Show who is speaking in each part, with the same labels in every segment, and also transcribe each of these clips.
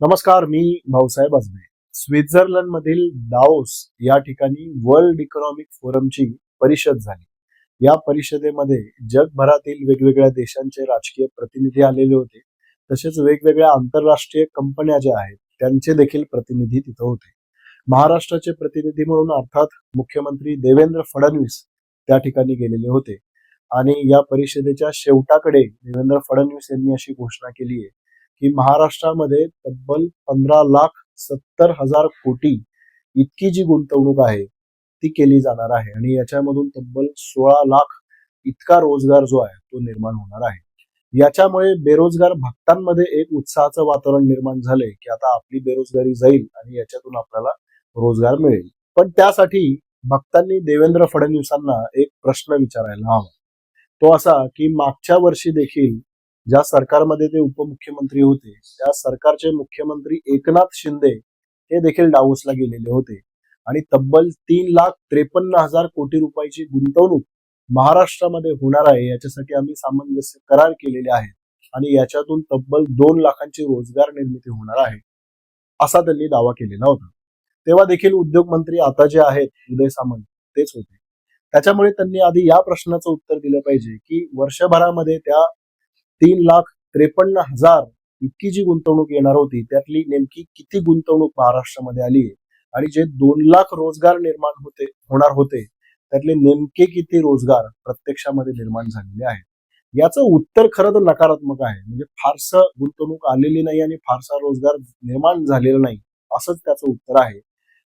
Speaker 1: नमस्कार मी भाऊसाहेब अजमे स्वित्झर्लंड मधील दाओस या ठिकाणी वर्ल्ड इकॉनॉमिक फोरमची परिषद झाली. या परिषदेमध्ये जगभरातील वेगवेगळ्या देशांचे राजकीय प्रतिनिधी आलेले होते. तसेच वेगवेगळ्या आंतरराष्ट्रीय कंपन्या ज्या आहेत त्यांचे देखील प्रतिनिधी तिथं होते. महाराष्ट्राचे प्रतिनिधी म्हणून अर्थात मुख्यमंत्री देवेंद्र फडणवीस त्या ठिकाणी गेलेले होते. आणि या परिषदेच्या शेवटाकडे देवेंद्र फडणवीस यांनी अशी घोषणा केली आहे की महाराष्ट्रामध्ये तब्बल पंधरा लाख सत्तर हजार कोटी इतकी जी गुंतवणूक आहे ती केली जाणार आहे. आणि याच्यामधून तब्बल सोळा लाख इतका रोजगार जो आहे तो निर्माण होणार आहे. याच्यामुळे बेरोजगार भक्तांमध्ये एक उत्साहाचं वातावरण निर्माण झालंय की आता आपली बेरोजगारी जाईल आणि याच्यातून आपल्याला रोजगार मिळेल. पण त्यासाठी भक्तांनी देवेंद्र फडणवीसांना एक प्रश्न विचारायला हवा. तो असा की मागच्या वर्षी देखील ज्या सरकारमध्ये ते उपमुख्यमंत्री होते त्या सरकारचे मुख्यमंत्री एकनाथ शिंदे हे देखील डावोसला गेलेले होते. आणि तब्बल तीन लाख त्रेपन्न हजार कोटी रुपयाची गुंतवणूक महाराष्ट्रामध्ये होणार आहे याच्यासाठी आम्ही सामंजस्य करार केलेले आहेत आणि याच्यातून तब्बल दोन लाखांची रोजगार निर्मिती होणार आहे असा त्यांनी दावा केलेला होता. तेव्हा देखील उद्योग मंत्री आता जे आहेत उदय सामंत तेच होते. त्याच्यामुळे त्यांनी आधी या प्रश्नाचं उत्तर दिलं पाहिजे की वर्षभरामध्ये त्या तीन लाख त्रेपन्न हजार इतकी जी गुंतवणूक येणार होती त्यातली नेमकी किती गुंतवणूक महाराष्ट्रामध्ये आली आहे? आणि जे दोन लाख रोजगार निर्माण होते होणार होते त्यातले नेमके किती रोजगार प्रत्यक्षामध्ये निर्माण झालेले आहेत? याचं उत्तर खरं तर नकारात्मक आहे. म्हणजे फारसं गुंतवणूक आलेली नाही आणि फारसा रोजगार निर्माण झालेला नाही असंच त्याचं उत्तर आहे.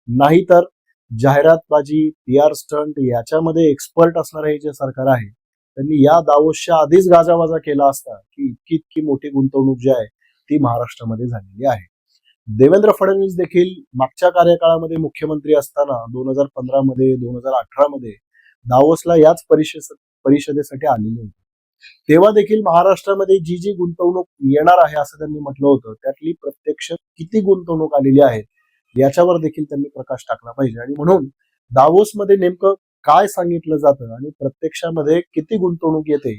Speaker 1: नाहीतर जाहिरातबाजी पी आर स्टंट याच्यामध्ये एक्सपर्ट असणारे हे जे सरकार आहे त्यांनी या दावोसच्या आधीच गाजावाजा केला असता की इतकी इतकी मोठी गुंतवणूक जी आहे ती महाराष्ट्रामध्ये झालेली आहे. देवेंद्र फडणवीस देखील मागच्या कार्यकाळामध्ये मुख्यमंत्री असताना दोन हजार पंधरामध्ये दोन हजार अठरा मध्ये दावोसला याच परिषद परिषदेसाठी आलेले होते. तेव्हा देखील महाराष्ट्रामध्ये जी जी गुंतवणूक येणार आहे असं त्यांनी म्हटलं होतं त्यातली प्रत्यक्ष किती गुंतवणूक आलेली आहे याच्यावर देखील त्यांनी प्रकाश टाकला पाहिजे. आणि म्हणून दावोसमध्ये नेमकं काय सांगितलं जातं आणि प्रत्यक्षामध्ये किती गुंतवणूक येते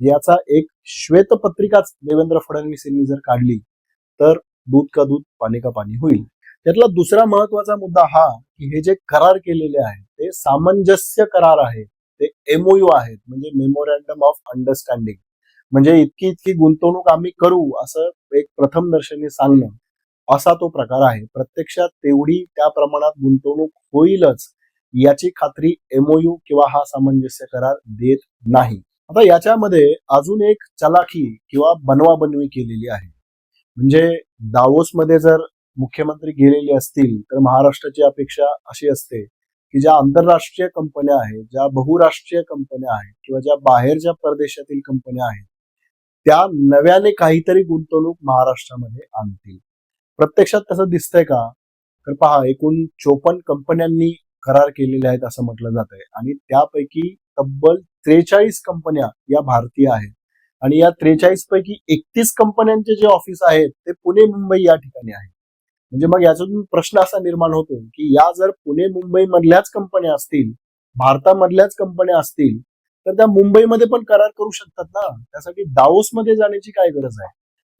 Speaker 1: याचा एक श्वेतपत्रिकाच देवेंद्र फडणवीस यांनी जर काढली तर दूध का दूध पाणी का पाणी होईल. त्यातला दुसरा महत्त्वाचा मुद्दा हा की हे जे करार केलेले आहेत ते सामंजस्य करार आहेत ते एमओयू आहेत म्हणजे मेमोरँडम ऑफ अंडरस्टँडिंग म्हणजे इतकी इतकी गुंतवणूक आम्ही करू असं एक प्रथम दर्शनी सांगणं असा तो प्रकार आहे. प्रत्यक्षात तेवढी त्या प्रमाणात गुंतवणूक होईलच. याची खात्री एमओयू किंवा हा सामंजस्य करार देत नाही. आता याच्यामध्ये अजून एक चलाखी किंवा बनवाबनवी केलेली आहे. म्हणजे दावोसमध्ये जर मुख्यमंत्री गेलेले असतील तर महाराष्ट्राची अपेक्षा अशी असते की ज्या आंतरराष्ट्रीय कंपन्या आहेत ज्या बहुराष्ट्रीय कंपन्या आहेत किंवा ज्या बाहेरच्या परदेशातील कंपन्या आहेत त्या नव्याने काहीतरी गुंतवणूक महाराष्ट्रामध्ये आणतील. प्रत्यक्षात तसं दिसतंय का? तर पहा एकूण चोपन्न कंपन्यांनी करार केलेले आहेत असं म्हटलं जात आहे. आणि त्यापैकी तब्बल त्रेचाळीस कंपन्या या भारतीय आहेत. आणि या त्रेचाळीस पैकी एकतीस कंपन्यांचे जे ऑफिस आहेत ते पुणे मुंबई या ठिकाणी आहे म्हणजे मग याच्यातून प्रश्न असा निर्माण होतो की या जर पुणे मुंबई मधल्याच कंपन्या असतील भारतामधल्याच कंपन्या असतील तर त्या मुंबईमध्ये पण करार करू शकतात ना? त्यासाठी दाओसमध्ये जाण्याची काय गरज आहे?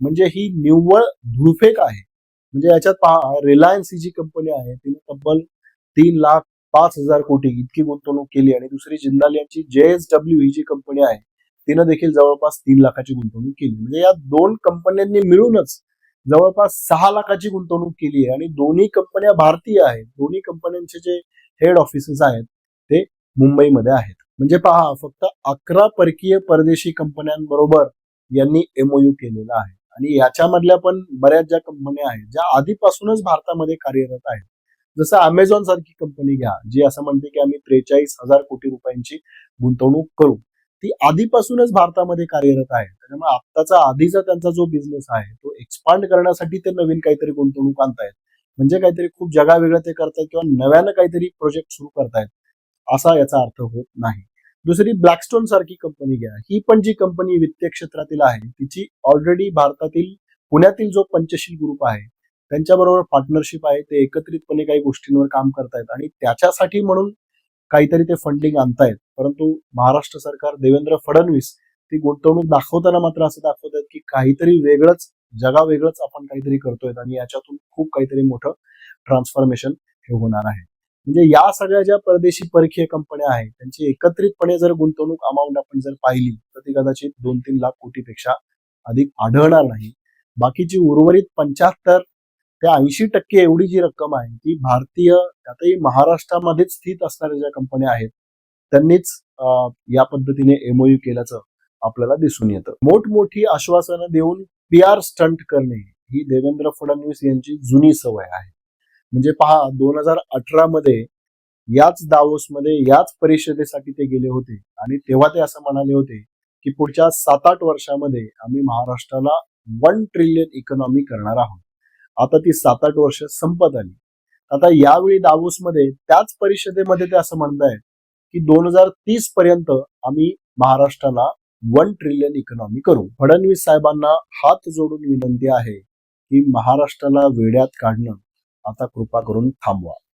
Speaker 1: म्हणजे ही निव्वळ धुळफेक आहे. म्हणजे याच्यात पहा रिलायन्स ही जी कंपनी आहे तिने तब्बल तीन लाख पाच हजार कोटी इतकी गुंतवणूक केली आणि दुसरी जिंदाल यांची जेएसडब्ल्यू ही जी कंपनी आहे तिनं देखील जवळपास तीन लाखाची गुंतवणूक केली. म्हणजे या दोन कंपन्यांनी मिळूनच जवळपास सहा लाखाची गुंतवणूक केली आहे आणि दोन्ही कंपन्या भारतीय आहेत. दोन्ही कंपन्यांचे जे हेड ऑफिसेस आहेत ते मुंबईमध्ये आहेत. म्हणजे पहा फक्त अकरा परकीय परदेशी कंपन्यांबरोबर यांनी एमओयू केलेला आहे. आणि याच्यामधल्या पण बऱ्याच ज्या कंपन्या आहेत ज्या आधीपासूनच भारतामध्ये कार्यरत आहेत जसं अमेझॉन सारखी कंपनी घ्या जी असं म्हणते की आम्ही त्रेचाळीस हजार कोटी रुपयांची गुंतवणूक करू. ती आधीपासूनच भारतामध्ये कार्यरत आहे. त्याच्यामुळे आत्ताचा आधीचा त्यांचा जो बिझनेस आहे तो एक्सपांड करण्यासाठी ते नवीन काहीतरी गुंतवणूक आणतायत. म्हणजे काहीतरी खूप जगावेगळं ते करतायत किंवा नव्यानं काहीतरी प्रोजेक्ट सुरू करतायत असा याचा अर्थ होत नाही. दुसरी ब्लॅकस्टोन सारखी कंपनी घ्या. ही पण जी कंपनी वित्तीय क्षेत्रातील आहे तिची ऑलरेडी भारतातील पुण्यातील जो पंचशील ग्रुप आहे त्यांच्याबरोबर पार्टनरशिप आहे. ते एकत्रितपणे काही गोष्टींवर काम करतायत. आणि त्याच्यासाठी म्हणून काहीतरी ते फंडिंग आणतायत. परंतु महाराष्ट्र सरकार देवेंद्र फडणवीस ती गुंतवणूक दाखवताना मात्र असं दाखवत आहेत की काहीतरी वेगळंच जगावेगळंच आपण काहीतरी करतोय आणि याच्यातून खूप काहीतरी मोठं ट्रान्सफॉर्मेशन हे होणार आहे. म्हणजे या सगळ्या ज्या परदेशी परकीय कंपन्या आहेत त्यांची एकत्रितपणे जर गुंतवणूक अमाऊंट आपण जर पाहिली तर ती कदाचित दोन तीन लाख कोटीपेक्षा अधिक आढळणार नाही. बाकीची उर्वरित पंच्याहत्तर त्या ऐंशी टक्के एवढी जी रक्कम आहे ती भारतीय त्यातही महाराष्ट्रामध्येच स्थित असणाऱ्या ज्या कंपन्या आहेत त्यांनीच या पद्धतीने एमओयू केल्याचं आपल्याला दिसून येतं. मोठमोठी आश्वासनं देऊन पी आर स्टंट करणे ही देवेंद्र फडणवीस यांची जुनी सवय आहे. म्हणजे पहा दोन हजार अठरा मध्ये याच दावोसमध्ये याच परिषदेसाठी ते गेले होते आणि तेव्हा ते असं म्हणाले होते की पुढच्या सात आठ वर्षामध्ये आम्ही महाराष्ट्राला वन ट्रिलियन इकॉनॉमी करणार आहोत. आता ती सात आठ वर्ष संपत आली. आता यावेळी दावोसमध्ये त्याच परिषदेमध्ये ते असं म्हणतायत की दोन हजार तीस पर्यंत आम्ही महाराष्ट्राला वन ट्रिलियन इकॉनॉमी करू. फडणवीस साहेबांना हात जोडून विनंती आहे की महाराष्ट्राला वेड्यात काढणं. आता कृपा करून थांबवा.